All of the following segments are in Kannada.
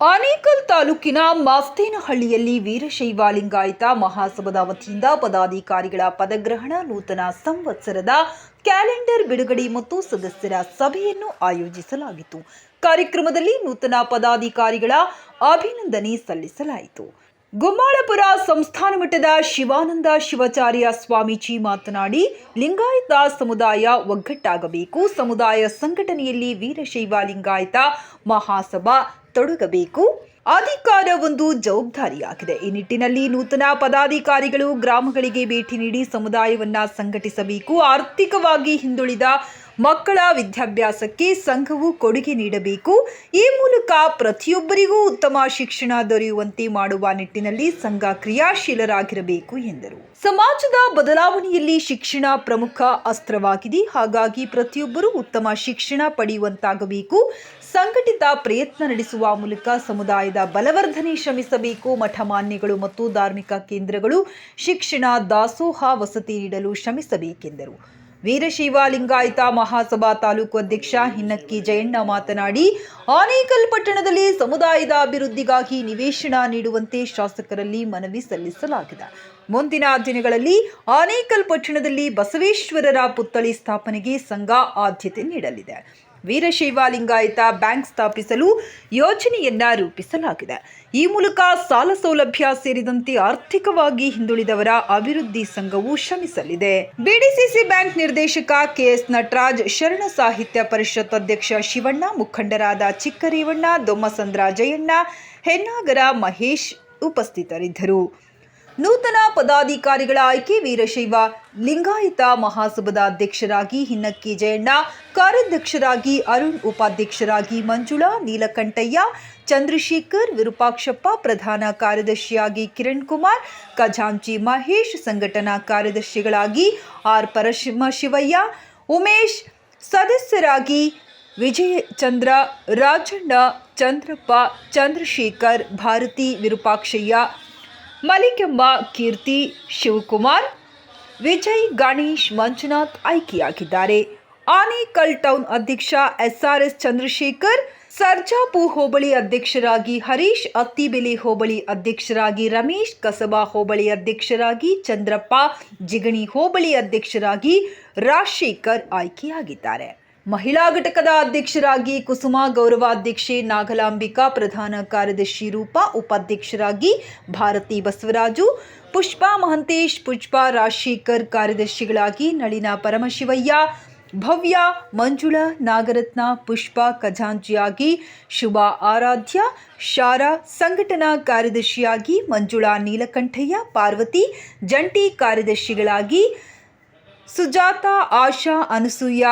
ಆನೇಕಲ್ ತಾಲೂಕಿನ ಮಾಸ್ತೇನಹಳ್ಳಿಯಲ್ಲಿ ವೀರಶೈವ ಲಿಂಗಾಯತ ಮಹಾಸಭದ ವತಿಯಿಂದ ಪದಾಧಿಕಾರಿಗಳ ಪದಗ್ರಹಣ ನೂತನ ಸಂವತ್ಸರದ ಕ್ಯಾಲೆಂಡರ್ ಬಿಡುಗಡೆ ಮತ್ತು ಸದಸ್ಯರ ಸಭೆಯನ್ನು ಆಯೋಜಿಸಲಾಗಿತ್ತು. ಕಾರ್ಯಕ್ರಮದಲ್ಲಿ ನೂತನ ಪದಾಧಿಕಾರಿಗಳ ಅಭಿನಂದನೆ ಸಲ್ಲಿಸಲಾಯಿತು. ಗುಮ್ಮಾಳಪುರ ಸಂಸ್ಥಾನ ಮಠದ ಶಿವಾನಂದ ಶಿವಾಚಾರ್ಯ ಸ್ವಾಮೀಜಿ ಮಾತನಾಡಿ, ಲಿಂಗಾಯತ ಸಮುದಾಯ ಒಗ್ಗಟ್ಟಾಗಬೇಕು. ಸಮುದಾಯ ಸಂಘಟನೆಯಲ್ಲಿ ವೀರಶೈವ ಲಿಂಗಾಯತ ಮಹಾಸಭಾ ತೊಡಗಬೇಕು. ಅಧಿಕಾರ ಒಂದು ಜವಾಬ್ದಾರಿಯಾಗಿದೆ. ಈ ನಿಟ್ಟಿನಲ್ಲಿ ನೂತನ ಪದಾಧಿಕಾರಿಗಳು ಗ್ರಾಮಗಳಿಗೆ ಭೇಟಿ ನೀಡಿ ಸಮುದಾಯವನ್ನ ಸಂಘಟಿಸಬೇಕು. ಆರ್ಥಿಕವಾಗಿ ಹಿಂದುಳಿದ ಮಕ್ಕಳ ವಿದ್ಯಾಭ್ಯಾಸಕ್ಕೆ ಸಂಘವು ಕೊಡುಗೆ ನೀಡಬೇಕು. ಈ ಮೂಲಕ ಪ್ರತಿಯೊಬ್ಬರಿಗೂ ಉತ್ತಮ ಶಿಕ್ಷಣ ದೊರೆಯುವಂತೆ ಮಾಡುವ ನಿಟ್ಟಿನಲ್ಲಿ ಸಂಘ ಕ್ರಿಯಾಶೀಲರಾಗಿರಬೇಕು ಎಂದರು. ಸಮಾಜದ ಬದಲಾವಣೆಯಲ್ಲಿ ಶಿಕ್ಷಣ ಪ್ರಮುಖ ಅಸ್ತ್ರವಾಗಿದೆ. ಹಾಗಾಗಿ ಪ್ರತಿಯೊಬ್ಬರೂ ಉತ್ತಮ ಶಿಕ್ಷಣ ಪಡೆಯುವಂತಾಗಬೇಕು. ಸಂಘಟಿತ ಪ್ರಯತ್ನ ನಡೆಸುವ ಮೂಲಕ ಸಮುದಾಯದ ಬಲವರ್ಧನೆ ಶ್ರಮಿಸಬೇಕು ಮಠಮಾನ್ಯಗಳು ಮತ್ತು ಧಾರ್ಮಿಕ ಕೇಂದ್ರಗಳು ಶಿಕ್ಷಣ, ದಾಸೋಹ ವಸತಿ ನೀಡಲು ಶ್ರಮಿಸಬೇಕೆಂದರು. ವೀರಶೈವ ಲಿಂಗಾಯತ ಮಹಾಸಭಾ ತಾಲೂಕು ಅಧ್ಯಕ್ಷ ಹಿನ್ನಕ್ಕಿ ಜಯಣ್ಣ ಮಾತನಾಡಿ, ಆನೇಕಲ್ ಪಟ್ಟಣದಲ್ಲಿ ಸಮುದಾಯದ ಅಭಿವೃದ್ಧಿಗಾಗಿ ನಿವೇಶನ ನೀಡುವಂತೆ ಶಾಸಕರಲ್ಲಿ ಮನವಿ ಸಲ್ಲಿಸಲಾಗಿದೆ. ಮುಂದಿನ ದಿನಗಳಲ್ಲಿ ಆನೇಕಲ್ ಪಟ್ಟಣದಲ್ಲಿ ಬಸವೇಶ್ವರರ ಪುತ್ಥಳಿ ಸ್ಥಾಪನೆಗೆ ಸಂಘ ಆದ್ಯತೆ ನೀಡಲಿದೆ. ವೀರಶೈವ ಲಿಂಗಾಯತ ಬ್ಯಾಂಕ್ ಸ್ಥಾಪಿಸಲು ಯೋಜನೆಯನ್ನ ರೂಪಿಸಲಾಗಿದೆ. ಈ ಮೂಲಕ ಸಾಲ ಸೌಲಭ್ಯ ಸೇರಿದಂತೆ ಆರ್ಥಿಕವಾಗಿ ಹಿಂದುಳಿದವರ ಅಭಿವೃದ್ಧಿ ಸಂಘವು ಶ್ರಮಿಸಲಿದೆ. ಬಿಡಿಸಿಸಿ ಬ್ಯಾಂಕ್ ನಿರ್ದೇಶಕ ಕೆಎಸ್ ನಟರಾಜ್, ಶರಣ ಸಾಹಿತ್ಯ ಪರಿಷತ್ ಅಧ್ಯಕ್ಷ ಶಿವಣ್ಣ, ಮುಖಂಡರಾದ ಚಿಕ್ಕರೇವಣ್ಣ ದೊಮ್ಮಸಂದ್ರ ಜಯಣ್ಣ ಹೆನ್ನಾಗರ ಮಹೇಶ್ ಉಪಸ್ಥಿತರಿದ್ದರು. ನೂತನ ಪದಾಧಿಕಾರಿಗಳ ಆಯ್ಕೆ ವೀರಶೈವ. ಲಿಂಗಾಯತ ಮಹಾಸಭಾದ ಅಧ್ಯಕ್ಷರಾಗಿ ಹಿನ್ನಕ್ಕಿ ಜಯಣ್ಣ, ಕಾರ್ಯಾಧ್ಯಕ್ಷರಾಗಿ ಅರುಣ್, ಉಪಾಧ್ಯಕ್ಷರಾಗಿ ಮಂಜುಳಾ, ನೀಲಕಂಠಯ್ಯ, ಚಂದ್ರಶೇಖರ್, ವಿರೂಪಾಕ್ಷಪ್ಪ, ಪ್ರಧಾನ ಕಾರ್ಯದರ್ಶಿಯಾಗಿ ಕಿರಣ್ ಕುಮಾರ್ ಖಜಾಂಚಿ ಮಹೇಶ್, ಸಂಘಟನಾ ಕಾರ್ಯದರ್ಶಿಗಳಾಗಿ ಆರ್. ಪರಶಿವ ಶಿವಯ್ಯ ಉಮೇಶ್, ಸದಸ್ಯರಾಗಿ ವಿಜಯಚಂದ್ರ, ರಾಜಣ್ಣ, ಚಂದ್ರಪ್ಪ, ಚಂದ್ರಶೇಖರ್, ಭಾರತಿ ವಿರೂಪಾಕ್ಷಯ್ಯ ಮಲಿಕಮ್ಮ ಕೀರ್ತಿ ಶಿವಕುಮಾರ್, ವಿಜಯ್ ಗಣೇಶ್ ಮಂಜುನಾಥ್ ಆಯ್ಕೆಯಾಗಿದ್ದಾರೆ. ಆನೇಕಲ್ ಟೌನ್ ಅಧ್ಯಕ್ಷ ಎಸ್ಆರ್ಎಸ್ ಚಂದ್ರಶೇಖರ್ ಸರ್ಜಾಪು ಹೋಬಳಿ ಅಧ್ಯಕ್ಷರಾಗಿ ಹರೀಶ್, ಅತ್ತಿಬೆಲೆ ಹೋಬಳಿ ಅಧ್ಯಕ್ಷರಾಗಿ ರಮೇಶ್, ಕಸಬಾ ಹೋಬಳಿ ಅಧ್ಯಕ್ಷರಾಗಿ ಚಂದ್ರಪ್ಪ, ಜಿಗಣಿ ಹೋಬಳಿ ಅಧ್ಯಕ್ಷರಾಗಿ ರಾಜಶೇಖರ್ ಆಯ್ಕೆಯಾಗಿದ್ದಾರೆ. ಮಹಿಳಾ ಘಟಕದ ಅಧ್ಯಕ್ಷರಾಗಿ ಕುಸುಮ ಗೌರವಾಧ್ಯಕ್ಷೆ ನಾಗಲಾಂಬಿಕಾ, ಪ್ರಧಾನ ಕಾರ್ಯದರ್ಶಿ ರೂಪಾ, ಉಪಾಧ್ಯಕ್ಷರಾಗಿ ಭಾರತಿ ಬಸವರಾಜು, ಪುಷ್ಪಾ ಮಹಂತೇಶ್, ಪುಷ್ಪಾ ರಾಜಶೇಖರ್ ಕಾರ್ಯದರ್ಶಿಗಳಾಗಿ ನಳಿನ ಪರಮಶಿವಯ್ಯ, ಭವ್ಯ ಮಂಜುಳಾ ನಾಗರತ್ನ, ಪುಷ್ಪ ಖಜಾಂಚಿಯಾಗಿ ಶುಭಾ ಆರಾಧ್ಯ, ಶಾರಾ ಸಂಘಟನಾ ಕಾರ್ಯದರ್ಶಿಯಾಗಿ ಮಂಜುಳಾ ನೀಲಕಂಠಯ್ಯ, ಪಾರ್ವತಿ ಜಂಟಿ ಕಾರ್ಯದರ್ಶಿಗಳಾಗಿ ಸುಜಾತ, ಆಶಾ, ಅನಸೂಯ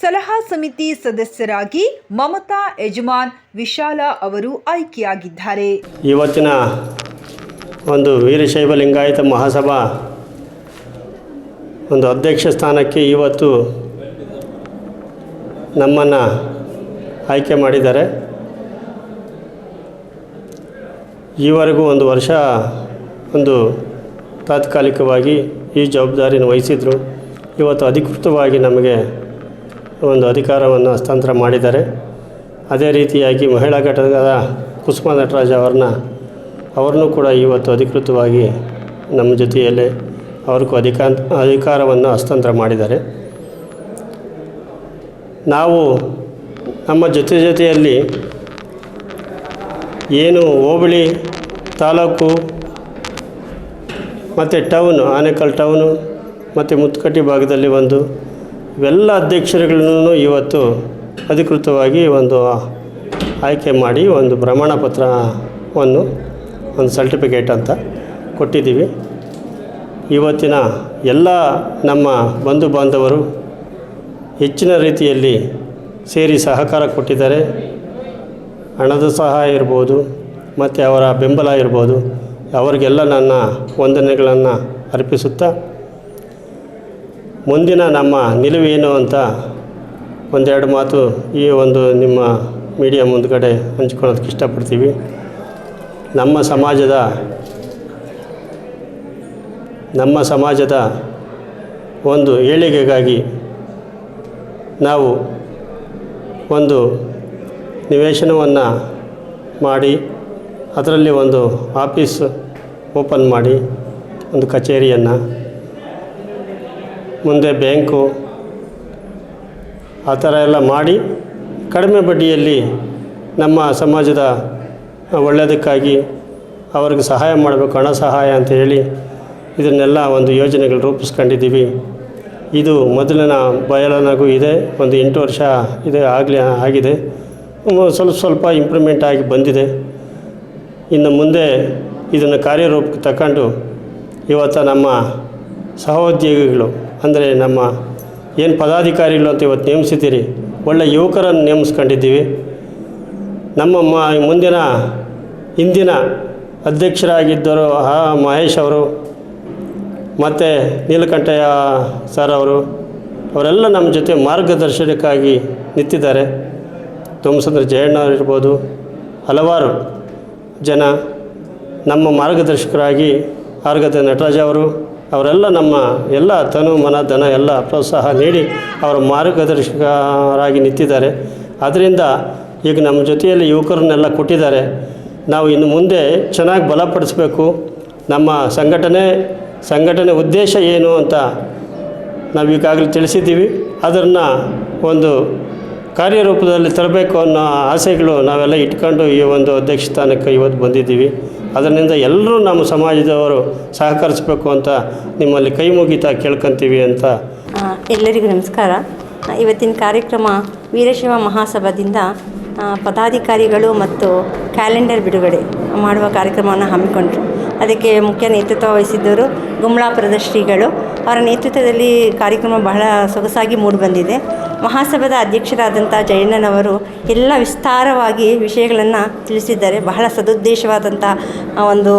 ಸಲಹಾ ಸಮಿತಿ ಸದಸ್ಯರಾಗಿ ಮಮತಾ ಯಜಮಾನ್ ವಿಶಾಲ ಅವರು ಆಯ್ಕೆಯಾಗಿದ್ದಾರೆ. ಇವತ್ತಿನ ಒಂದು ವೀರಶೈವ ಲಿಂಗಾಯತ ಮಹಾಸಭಾ ಒಂದು ಅಧ್ಯಕ್ಷ ಸ್ಥಾನಕ್ಕೆ ಇವತ್ತು ನಮ್ಮನ್ನು ಆಯ್ಕೆ ಮಾಡಿದ್ದಾರೆ. ಈವರೆಗೂ ಒಂದು ವರ್ಷ ಒಂದು ತಾತ್ಕಾಲಿಕವಾಗಿ ಈ ಜವಾಬ್ದಾರಿಯನ್ನು ವಹಿಸಿದರು. ಇವತ್ತು ಅಧಿಕೃತವಾಗಿ ನಮಗೆ ಒಂದು ಅಧಿಕಾರವನ್ನು ಹಸ್ತಾಂತರ ಮಾಡಿದ್ದಾರೆ ಅದೇ ರೀತಿಯಾಗಿ ಮಹಿಳಾ ಘಟಕದ ಕುಸುಮ ನಟರಾಜ್ ಅವ್ರನ್ನ ಅವ್ರನ್ನೂ ಕೂಡ ಇವತ್ತು ಅಧಿಕೃತವಾಗಿ ನಮ್ಮ ಜೊತೆಯಲ್ಲೇ ಅವ್ರಿಗೂ ಅಧಿಕಾ, ಅಧಿಕಾರವನ್ನು ಹಸ್ತಾಂತರ ಮಾಡಿದ್ದಾರೆ. ನಾವು ನಮ್ಮ ಜೊತೆ ಜೊತೆಯಲ್ಲಿ ಏನು ಹೋಬಳಿ ತಾಲೂಕು ಮತ್ತು ಟೌನು, ಆನೇಕಲ್ ಟೌನು ಮತ್ತು ಮುತ್ಕಟ್ಟಿ ಭಾಗದಲ್ಲಿ ಒಂದು ಇವೆಲ್ಲ ಅಧ್ಯಕ್ಷರುಗಳನ್ನು ಇವತ್ತು ಅಧಿಕೃತವಾಗಿ ಒಂದು ಆಯ್ಕೆ ಮಾಡಿ ಒಂದು ಪ್ರಮಾಣ ಪತ್ರವನ್ನು, ಒಂದು ಸರ್ಟಿಫಿಕೇಟ್ ಅಂತ ಕೊಟ್ಟಿದ್ದೀವಿ. ಇವತ್ತಿನ ಎಲ್ಲ ನಮ್ಮ ಬಂಧು ಬಾಂಧವರು ಹೆಚ್ಚಿನ ರೀತಿಯಲ್ಲಿ ಸೇರಿ ಸಹಕಾರ ಕೊಟ್ಟಿದ್ದಾರೆ. ಹಣದ ಸಹಾಯ ಇರ್ಬೋದು, ಮತ್ತು ಅವರ ಬೆಂಬಲ ಇರ್ಬೋದು, ಅವರಿಗೆಲ್ಲ ನನ್ನ ವಂದನೆಗಳನ್ನು ಅರ್ಪಿಸುತ್ತಾ ಮುಂದಿನ ನಮ್ಮ ನಿಲುವೇನು ಅಂತ ಒಂದೆರಡು ಮಾತು ಈ ಒಂದು ನಿಮ್ಮ ಮೀಡಿಯಾ ಮುಂದ್ಗಡೆ ಹಂಚ್ಕೊಳ್ಳೋದಕ್ಕೆ ಇಷ್ಟಪಡ್ತೀವಿ. ನಮ್ಮ ಸಮಾಜದ ನಮ್ಮ ಸಮಾಜದ ಒಂದು ಏಳಿಗೆಗಾಗಿ ನಾವು ಒಂದು ನಿವೇಶನವನ್ನು ಮಾಡಿ, ಅದರಲ್ಲಿ ಒಂದು ಆಫೀಸ್ ಓಪನ್ ಮಾಡಿ, ಒಂದು ಕಚೇರಿಯನ್ನು ಮುಂದೆ ಬ್ಯಾಂಕು, ಆ ಥರ ಎಲ್ಲ ಮಾಡಿ ಕಡಿಮೆ ಬಡ್ಡಿಯಲ್ಲಿ ನಮ್ಮ ಸಮಾಜದ ಒಳ್ಳೆಯದಕ್ಕಾಗಿ ಅವ್ರಿಗೆ ಸಹಾಯ ಮಾಡಬೇಕು, ಹಣ ಸಹಾಯ ಅಂತ ಹೇಳಿ ಇದನ್ನೆಲ್ಲ ಒಂದು ಯೋಜನೆಗಳು ರೂಪಿಸ್ಕೊಂಡಿದ್ದೀವಿ. ಇದು ಮೊದಲಿನ ಬಯಲನಾಗೂ ಇದೆ, ಒಂದು ಎಂಟು ವರ್ಷ ಇದೆ ಆಗಲಿ, ಆಗಿದೆ. ಸ್ವಲ್ಪ ಸ್ವಲ್ಪ ಇಂಪ್ರೂವ್ಮೆಂಟ್ ಆಗಿ ಬಂದಿದೆ. ಇನ್ನು ಮುಂದೆ ಇದನ್ನು ಕಾರ್ಯರೂಪಕ್ಕೆ ತಗೊಂಡು ಇವತ್ತು ನಮ್ಮ ಸಹೋದ್ಯೋಗಿಗಳು ಅಂದರೆ ನಮ್ಮ ಏನು ಪದಾಧಿಕಾರಿಗಳು ಅಂತ ಇವತ್ತು ನೇಮಿಸಿದ್ದೀರಿ ಒಳ್ಳೆಯ ಯುವಕರನ್ನು ನೇಮಿಸ್ಕೊಂಡಿದ್ದೀವಿ. ನಮ್ಮ ಮ, ಮುಂದಿನ ಹಿಂದಿನ ಅಧ್ಯಕ್ಷರಾಗಿದ್ದರು ಆ ಮಹೇಶ್ ಅವರು, ಮತ್ತು ನೀಲಕಂಠಯ್ಯ ಸರ್ ಅವರು, ಅವರೆಲ್ಲ ನಮ್ಮ ಜೊತೆ ಮಾರ್ಗದರ್ಶನಕ್ಕಾಗಿ ನಿಂತಿದ್ದಾರೆ. ತುಮಸಂದ್ರ ಜಯಣ್ಣ ಹಲವಾರು ಜನ ನಮ್ಮ ಮಾರ್ಗದರ್ಶಕರಾಗಿ ಆರ್ಗದ ನಟರಾಜ ಅವರು ಅವರೆಲ್ಲ ನಮ್ಮ ಎಲ್ಲ ತನು, ಮನ, ಧನ ಎಲ್ಲ ಪ್ರೋತ್ಸಾಹ ನೀಡಿ ಅವರ ಮಾರ್ಗದರ್ಶಕರಾಗಿ ನಿಂತಿದ್ದಾರೆ. ಅದರಿಂದ ಈಗ ನಮ್ಮ ಜೊತೆಯಲ್ಲಿ ಯುವಕರನ್ನೆಲ್ಲ ಕೊಟ್ಟಿದ್ದಾರೆ. ನಾವು ಇನ್ನು ಮುಂದೆ ಚೆನ್ನಾಗಿ ಬಲಪಡಿಸಬೇಕು. ನಮ್ಮ ಸಂಘಟನೆ ಸಂಘಟನೆ ಉದ್ದೇಶ ಏನು ಅಂತ ನಾವು ಈಗಾಗಲೇ ತಿಳಿಸಿದ್ದೀವಿ. ಅದನ್ನು ಒಂದು ಕಾರ್ಯರೂಪದಲ್ಲಿ ತರಬೇಕು ಅನ್ನೋ ಆಸೆಗಳು ನಾವೆಲ್ಲ ಇಟ್ಕೊಂಡು ಈ ಒಂದು ಅಧ್ಯಕ್ಷ ಸ್ಥಾನಕ್ಕೆ ಇವತ್ತು ಬಂದಿದ್ದೀವಿ. ಅದರಿಂದ ಎಲ್ಲರೂ ನಮ್ಮ ಸಮಾಜದವರು ಸಹಕರಿಸಬೇಕು ಅಂತ ನಿಮ್ಮಲ್ಲಿ ಕೈ ಮುಗಿತಾ ಕೇಳ್ಕೊತೀವಿ ಅಂತ. ಎಲ್ಲರಿಗೂ ನಮಸ್ಕಾರ. ಇವತ್ತಿನ ಕಾರ್ಯಕ್ರಮ ವೀರಶೈವ ಮಹಾಸಭಾದಿಂದ ಪದಾಧಿಕಾರಿಗಳು ಮತ್ತು ಕ್ಯಾಲೆಂಡರ್ ಬಿಡುಗಡೆ ಮಾಡುವ ಕಾರ್ಯಕ್ರಮವನ್ನು ಹಮ್ಮಿಕೊಂಡರು. ಅದಕ್ಕೆ ಮುಖ್ಯ ನೇತೃತ್ವ ವಹಿಸಿದ್ದವರು ಗುಮ್ಲಾಪುರದ ಶ್ರೀಗಳು ಅವರ ನೇತೃತ್ವದಲ್ಲಿ ಕಾರ್ಯಕ್ರಮ ಬಹಳ ಸೊಗಸಾಗಿ ಮೂಡಿಬಂದಿದೆ ಮಹಾಸಭಾದ ಅಧ್ಯಕ್ಷರಾದಂಥ ಜಯಣ್ಣನವರು ಎಲ್ಲ ವಿಸ್ತಾರವಾಗಿ ವಿಷಯಗಳನ್ನು ತಿಳಿಸಿದ್ದಾರೆ. ಬಹಳ ಸದುದ್ದೇಶವಾದಂಥ ಒಂದು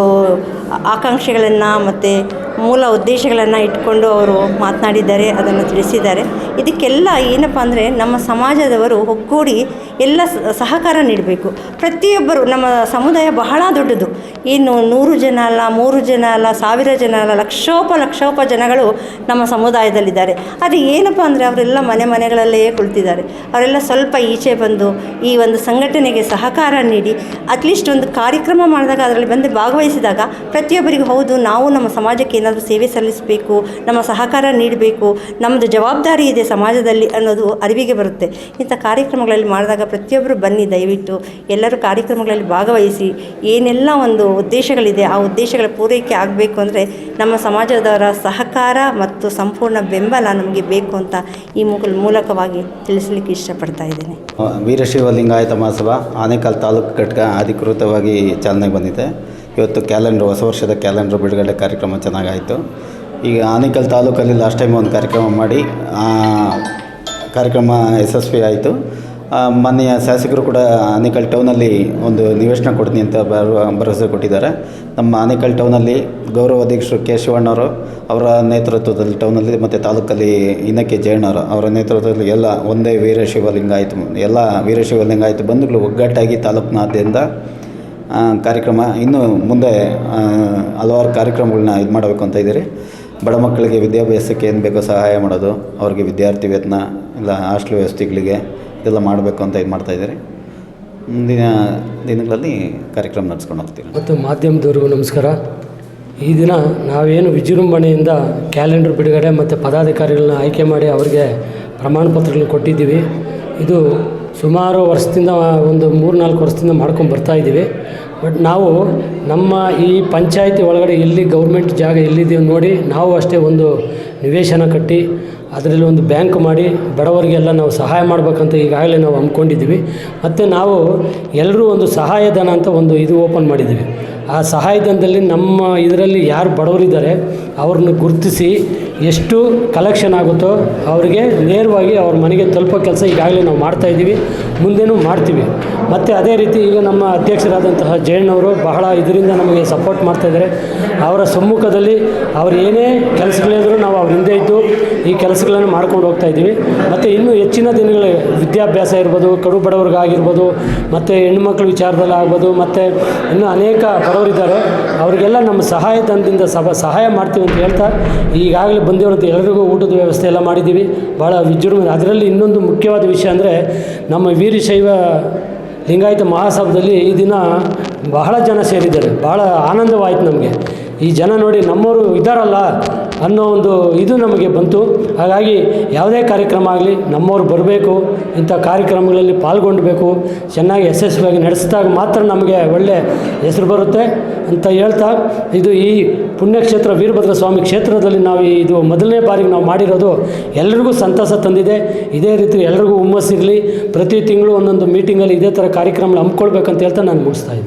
ಆಕಾಂಕ್ಷೆಗಳನ್ನು ಮತ್ತು ಮೂಲ ಉದ್ದೇಶಗಳನ್ನು ಇಟ್ಕೊಂಡು ಅವರು ಮಾತನಾಡಿದ್ದಾರೆ, ಅದನ್ನು ತಿಳಿಸಿದ್ದಾರೆ. ಇದಕ್ಕೆಲ್ಲ ಏನಪ್ಪ ಅಂದರೆ ನಮ್ಮ ಸಮಾಜದವರು ಒಗ್ಗೂಡಿ ಎಲ್ಲ ಸಹಕಾರ ನೀಡಬೇಕು. ಪ್ರತಿಯೊಬ್ಬರು ನಮ್ಮ ಸಮುದಾಯ ಬಹಳ ದೊಡ್ಡದು. ಏನು ನೂರು ಜನ ಅಲ್ಲ, ಮೂರು ಜನ ಅಲ್ಲ, ಸಾವಿರ ಜನ ಅಲ್ಲ, ಲಕ್ಷೋಪ ಲಕ್ಷೋಪ ಜನಗಳು ನಮ್ಮ ಸಮುದಾಯದಲ್ಲಿದ್ದಾರೆ. ಆದರೆ ಏನಪ್ಪ ಅಂದರೆ ಅವರೆಲ್ಲ ಮನೆ ಮನೆಗಳಲ್ಲೇ ಕುಳಿತಿದ್ದಾರೆ. ಅವರೆಲ್ಲ ಸ್ವಲ್ಪ ಈಚೆ ಬಂದು ಈ ಒಂದು ಸಂಘಟನೆಗೆ ಸಹಕಾರ ನೀಡಿ ಅಟ್ಲೀಸ್ಟ್ ಒಂದು ಕಾರ್ಯಕ್ರಮ ಮಾಡಿದಾಗ, ಅದರಲ್ಲಿ ಬಂದು ಭಾಗವಹಿಸಿದಾಗ ಪ್ರತಿಯೊಬ್ಬರಿಗೂ ಹೌದು, ನಾವು ನಮ್ಮ ಸಮಾಜಕ್ಕೆ ಏನಾದರೂ ಸೇವೆ ಸಲ್ಲಿಸಬೇಕು, ನಮ್ಮ ಸಹಕಾರ ನೀಡಬೇಕು ನಮ್ಮದು ಜವಾಬ್ದಾರಿ ಇದೆ ಸಮಾಜದಲ್ಲಿ ಅನ್ನೋದು ಅರಿವಿಗೆ ಬರುತ್ತೆ. ಇಂಥ ಕಾರ್ಯಕ್ರಮಗಳಲ್ಲಿ ಮಾಡಿದಾಗ ಪ್ರತಿಯೊಬ್ಬರು ಬನ್ನಿ, ದಯವಿಟ್ಟು ಎಲ್ಲರೂ ಕಾರ್ಯಕ್ರಮಗಳಲ್ಲಿ ಭಾಗವಹಿಸಿ, ಏನೆಲ್ಲ ಒಂದು ಉದ್ದೇಶಗಳಿದೆ, ಆ ಉದ್ದೇಶಗಳ ಪೂರೈಕೆ ಆಗಬೇಕು ಅಂದರೆ ನಮ್ಮ ಸಮಾಜದವರ ಸಹಕಾರ ಮತ್ತು ಸಂಪೂರ್ಣ ಬೆಂಬಲ ನಮಗೆ ಬೇಕು ಅಂತ ಈ ಮೂಲ ಮೂಲಕವಾಗಿ ತಿಳಿಸಲಿಕ್ಕೆ ಇಷ್ಟಪಡ್ತಾ ಇದ್ದೇನೆ. ವೀರಶೈವ ಲಿಂಗಾಯತ ಮಹಾಸಭಾ, ಆನೇಕಲ್ ತಾಲೂಕು ಘಟಕ ಅಧಿಕೃತವಾಗಿ ಚಾಲನೆಗೆ ಬಂದಿದೆ. ಇವತ್ತು ಕ್ಯಾಲೆಂಡರ್, ಹೊಸ ವರ್ಷದ ಕ್ಯಾಲೆಂಡರ್ ಬಿಡುಗಡೆ ಕಾರ್ಯಕ್ರಮ ಚೆನ್ನಾಗಾಯಿತು. ಈಗ ಆನೇಕಲ್ ತಾಲೂಕಲ್ಲಿ ಲಾಸ್ಟ್ ಟೈಮ್ ಒಂದು ಕಾರ್ಯಕ್ರಮ ಮಾಡಿ ಕಾರ್ಯಕ್ರಮ ಯಶಸ್ವಿ ಆಯಿತು. ಮಾನ್ಯ ಶಾಸಕರು ಕೂಡ ಆನೇಕಲ್ ಟೌನಲ್ಲಿ ಒಂದು ನಿವೇಶನ ಕೊಡ್ತೀನಿ ಅಂತ ಭರವಸೆ ಕೊಟ್ಟಿದ್ದಾರೆ. ನಮ್ಮ ಆನೇಕಲ್ ಟೌನಲ್ಲಿ ಗೌರವ ಅಧ್ಯಕ್ಷರು ಕೆ ಶಿವಣ್ಣವರು ಅವರ ನೇತೃತ್ವದಲ್ಲಿ ಟೌನಲ್ಲಿ ಮತ್ತು ತಾಲೂಕಲ್ಲಿ ಇನ್ನಕ್ಕೆ ಜಯಣ್ಣವರು ಅವರ ನೇತೃತ್ವದಲ್ಲಿ ಎಲ್ಲ ಒಂದೇ ವೀರಶೈವ ಲಿಂಗಾಯತ ಎಲ್ಲ ವೀರಶೈವ ಲಿಂಗಾಯತ ಬಂಧುಗಳು ಒಗ್ಗಟ್ಟಾಗಿ ತಾಲೂಕಿನಾದ್ಯಂತ ಕಾರ್ಯಕ್ರಮ ಇನ್ನು ಮುಂದೆ ಹಲವಾರು ಕಾರ್ಯಕ್ರಮಗಳನ್ನ ಇದು ಮಾಡಬೇಕು ಅಂತ ಇದ್ದೀರಿ. ಬಡ ಮಕ್ಕಳಿಗೆ ವಿದ್ಯಾಭ್ಯಾಸಕ್ಕೆ ಏನು ಬೇಕೋ ಸಹಾಯ ಮಾಡೋದು, ಅವ್ರಿಗೆ ವಿದ್ಯಾರ್ಥಿ ವೇತನ, ಇಲ್ಲ ಹಾಸ್ಟೆಲ್ ವ್ಯವಸ್ಥೆಗಳಿಗೆ ಇದೆಲ್ಲ ಮಾಡಬೇಕು ಅಂತ ಇದು ಮಾಡ್ತಾಯಿದ್ದೀರಿ ಮುಂದಿನ ದಿನಗಳಲ್ಲಿ ಕಾರ್ಯಕ್ರಮ ನಡೆಸ್ಕೊಂಡು ಹೋಗ್ತೀವಿ. ಮತ್ತು ಮಾಧ್ಯಮದವ್ರಿಗೂ ನಮಸ್ಕಾರ. ಈ ದಿನ ನಾವೇನು ವಿಜೃಂಭಣೆಯಿಂದ ಕ್ಯಾಲೆಂಡರ್ ಬಿಡುಗಡೆ ಮತ್ತು ಪದಾಧಿಕಾರಿಗಳನ್ನ ಆಯ್ಕೆ ಮಾಡಿ ಅವರಿಗೆ ಪ್ರಮಾಣ ಪತ್ರಗಳನ್ನ ಕೊಟ್ಟಿದ್ದೀವಿ. ಇದು ಸುಮಾರು ವರ್ಷದಿಂದ, ಒಂದು ಮೂರು ನಾಲ್ಕು ವರ್ಷದಿಂದ ಮಾಡ್ಕೊಂಡು ಬರ್ತಾ ಇದ್ದೀವಿ. ಬಟ್ ನಾವು ನಮ್ಮ ಈ ಪಂಚಾಯಿತಿ ಒಳಗಡೆ ಎಲ್ಲಿ ಗೌರ್ಮೆಂಟ್ ಜಾಗ ಎಲ್ಲಿದೆಯೋ ನೋಡಿ ನಾವು ಅಷ್ಟೇ ಒಂದು ನಿವೇಶನ ಕಟ್ಟಿ, ಅದರಲ್ಲಿ ಒಂದು ಬ್ಯಾಂಕ್ ಮಾಡಿ ಬಡವರಿಗೆಲ್ಲ ನಾವು ಸಹಾಯ ಮಾಡಬೇಕಂತ ಈಗಾಗಲೇ ನಾವು ಹಮ್ಮಿಕೊಂಡಿದ್ದೀವಿ ಮತ್ತು ನಾವು ಎಲ್ಲರೂ ಒಂದು ಸಹಾಯಧನ ಅಂತ ಒಂದು ಇದು ಓಪನ್ ಮಾಡಿದ್ದೀವಿ. ಆ ಸಹಾಯಧನದಲ್ಲಿ ನಮ್ಮ ಇದರಲ್ಲಿ ಯಾರು ಬಡವರಿದ್ದಾರೆ, ಅವ್ರನ್ನ ಗುರುತಿಸಿ ಎಷ್ಟು ಕಲೆಕ್ಷನ್ ಆಗುತ್ತೋ ಅವರಿಗೆ ನೇರವಾಗಿ ಅವ್ರ ಮನೆಗೆ ತಲುಪೋ ಕೆಲಸ ಈಗಾಗಲೇ ನಾವು ಮಾಡ್ತಾಯಿದ್ದೀವಿ ಮುಂದೆನೂ ಮಾಡ್ತೀವಿ. ಮತ್ತು ಅದೇ ರೀತಿ ಈಗ ನಮ್ಮ ಅಧ್ಯಕ್ಷರಾದಂತಹ ಜಯಣ್ಣವರು ಬಹಳ ಇದರಿಂದ ನಮಗೆ ಸಪೋರ್ಟ್ ಮಾಡ್ತಾಯಿದ್ದಾರೆ ಅವರ ಸಮ್ಮುಖದಲ್ಲಿ ಅವರು ಏನೇ ಕೆಲಸಗಳಿದ್ರು ನಾವು ಅವ್ರ ಹಿಂದೆ ಇದ್ದು ಈ ಕೆಲಸಗಳನ್ನು ಮಾಡ್ಕೊಂಡು ಹೋಗ್ತಾ ಇದ್ದೀವಿ. ಮತ್ತು ಇನ್ನೂ ಹೆಚ್ಚಿನ ದಿನಗಳ ವಿದ್ಯಾಭ್ಯಾಸ ಇರ್ಬೋದು, ಕಡು ಬಡವ್ರಿಗಾಗಿರ್ಬೋದು, ಮತ್ತು ಹೆಣ್ಮಕ್ಳ ವಿಚಾರದಲ್ಲಿ ಆಗ್ಬೋದು, ಮತ್ತು ಇನ್ನೂ ಅನೇಕ ಬಡವರಿದ್ದಾರೆ. ಅವರಿಗೆಲ್ಲ ನಮ್ಮ ಸಹಾಯಧನದಿಂದ ಸಭ ಸಹಾಯ ಮಾಡ್ತೀವಿ ಅಂತ ಹೇಳ್ತಾ ಈಗಾಗಲೇ ಬಂದಿರೋದು ಎಲ್ಲರಿಗೂ ಊಟದ ವ್ಯವಸ್ಥೆ ಎಲ್ಲ ಮಾಡಿದ್ದೀವಿ. ಭಾಳ ವಿಜೃಂಭಣೆ. ಅದರಲ್ಲಿ ಇನ್ನೊಂದು ಮುಖ್ಯವಾದ ವಿಷಯ ಅಂದರೆ ನಮ್ಮ ವೀರಶೈವ ಲಿಂಗಾಯತ ಮಹಾಸಭದಲ್ಲಿ ಈ ದಿನ ಬಹಳ ಜನ ಸೇರಿದ್ದಾರೆ. ಬಹಳ ಆನಂದವಾಯಿತು ನಮಗೆ. ಈ ಜನ ನೋಡಿ ನಮ್ಮವರು ಇದ್ದಾರಲ್ಲ ಅನ್ನೋ ಒಂದು ಇದು ನಮಗೆ ಬಂತು. ಹಾಗಾಗಿ ಯಾವುದೇ ಕಾರ್ಯಕ್ರಮ ಆಗಲಿ ನಮ್ಮವ್ರು ಬರಬೇಕು, ಇಂಥ ಕಾರ್ಯಕ್ರಮಗಳಲ್ಲಿ ಪಾಲ್ಗೊಳ್ಬೇಕು ಚೆನ್ನಾಗಿ ಯಶಸ್ವಿಯಾಗಿ ನಡೆಸಿದಾಗ ಮಾತ್ರ ನಮಗೆ ಒಳ್ಳೆಯ ಹೆಸರು ಬರುತ್ತೆ ಅಂತ ಹೇಳ್ತಾ, ಇದು ಈ ಪುಣ್ಯಕ್ಷೇತ್ರ ವೀರಭದ್ರ ಸ್ವಾಮಿ ಕ್ಷೇತ್ರದಲ್ಲಿ ನಾವು ಇದು ಮೊದಲನೇ ಬಾರಿಗೆ ನಾವು ಮಾಡಿರೋದು ಎಲ್ರಿಗೂ ಸಂತಸ ತಂದಿದೆ. ಇದೇ ರೀತಿ ಎಲ್ರಿಗೂ ಹುಮ್ಮಸ್ಸಿರಲಿ. ಪ್ರತಿ ತಿಂಗಳು ಒಂದೊಂದು ಮೀಟಿಂಗಲ್ಲಿ ಇದೇ ಥರ ಕಾರ್ಯಕ್ರಮ ಹಮ್ಮಿಕೊಳ್ಬೇಕಂತ ಹೇಳ್ತಾ ನಾನು ಮುಗಿಸ್ತಾ ಇದ್ದೀನಿ.